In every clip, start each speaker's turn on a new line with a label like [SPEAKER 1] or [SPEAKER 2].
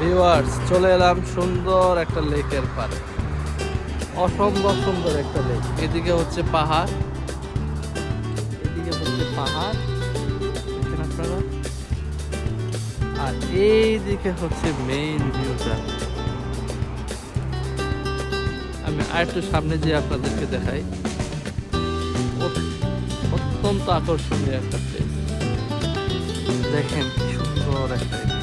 [SPEAKER 1] Viewers চলে এলাম সুন্দর একটা লেকের পারে অসম্ভব সুন্দর একটা লেক এদিকে হচ্ছে পাহাড়। এদিকে হচ্ছে পাহাড়। দেখেন আপনারা। আর এই দিকে হচ্ছে মেইন ভিউটা আমি আর একটু সামনে যেয়ে আপনাদেরকে দেখাই। অত- অত্যন্ত আকর্ষণীয় একটা প্লেস দেখেন সুন্দর একটা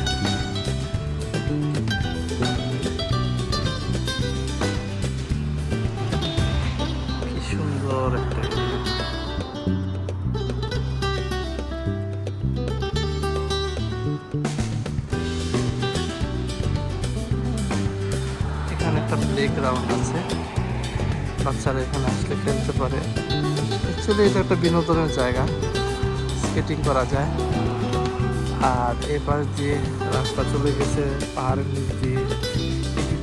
[SPEAKER 1] এখানে গ্রাউন্ড আছে। বাচ্চারা এখানে আসলে খেলতে পারে। অ্যাকচুয়ালি এটা একটা বিনোদনের জায়গা। স্কেটিং করা যায়। আর এবার দিয়ে রাস্তা চলে গেছে পাহাড়ের নিচ দিয়ে।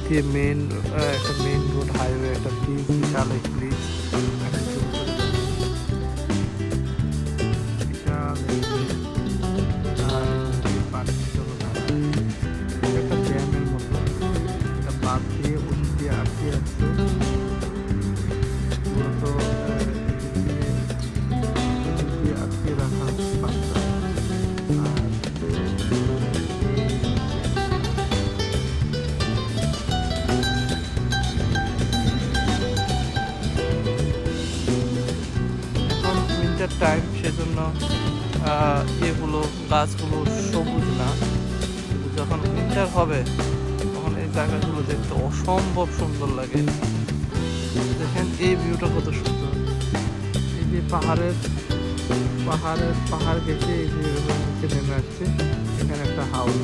[SPEAKER 1] দিয়ে মেন একটা মেন রোড হাইওয়ে একটা ব্রিজ বিশাল এক ব্রিজ আটকে আছে মূলত আহ, এদিক দিয়ে এদিক দিয়ে আটকে রাখা বাঁধটা উইন্টার টাইম সেজন্য ইয়েগুলো গাছগুলো সবুজ না। যখন উইন্টার হবে জায়গাগুলো দেখতে অসম্ভব সুন্দর লাগে। দেখেন, এই ভিউটা কত সুন্দর। এই যে পাহাড়ের পাহাড়ের, পাহাড় গেছে এই যে নিচে নেমে আসছে, এখানে একটা হাউস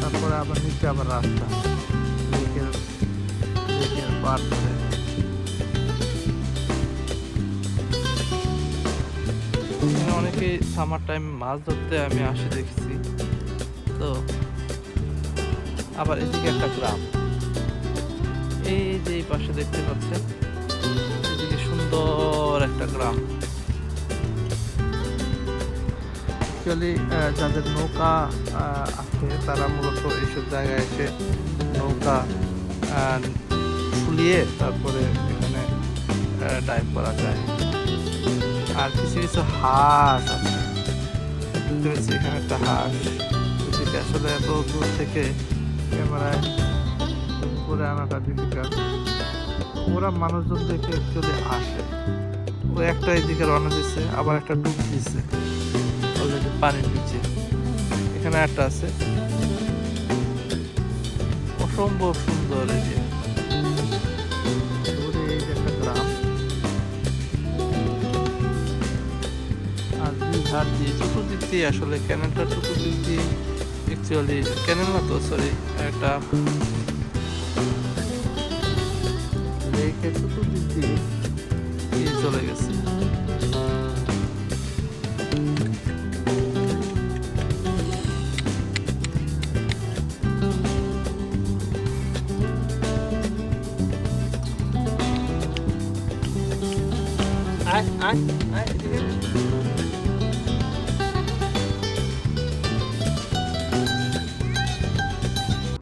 [SPEAKER 1] তারপরে আবার নিচে আবার রাস্তা। এখানে সামার টাইম মাছ ধরতে আমি আসে দেখেছি। তো আবার এদিকে একটা গ্রাম। এই যে এই পাশে দেখতে পাচ্ছেন, এদিকে সুন্দর একটা গ্রাম। অ্যাকচুয়ালি যাদের নৌকা আছে, তারা মূলত এইসব জায়গায় এসে নৌকা ফুলিয়ে তারপরে এখানে ডাইভ করা যায়। আর কিছু কিছু হাঁস আছে। এখানে একটা হাঁস। আসলে এত দূর থেকে ক্যামেরায় করে আনাটা ডিফিকাল্ট ওরা মানুষজন দেখে অ্যাকচুয়ালি আসে, ও একটা এদিকে রওনা দিচ্ছে আবার একটা ডুব দিচ্ছে অলরেডি পানির নিচে। এখানে একটা আছে। অসম্ভব সুন্দর এই যে। একটা গ্রাম। আর দুই ধার দিয়ে চতুর্দিক দিয়ে আসলে ক্যানেলটা চতুর্দিক দিয়ে অ্যাকচুয়ালি ক্যানেল না তো সরি একটা চলে গেছে।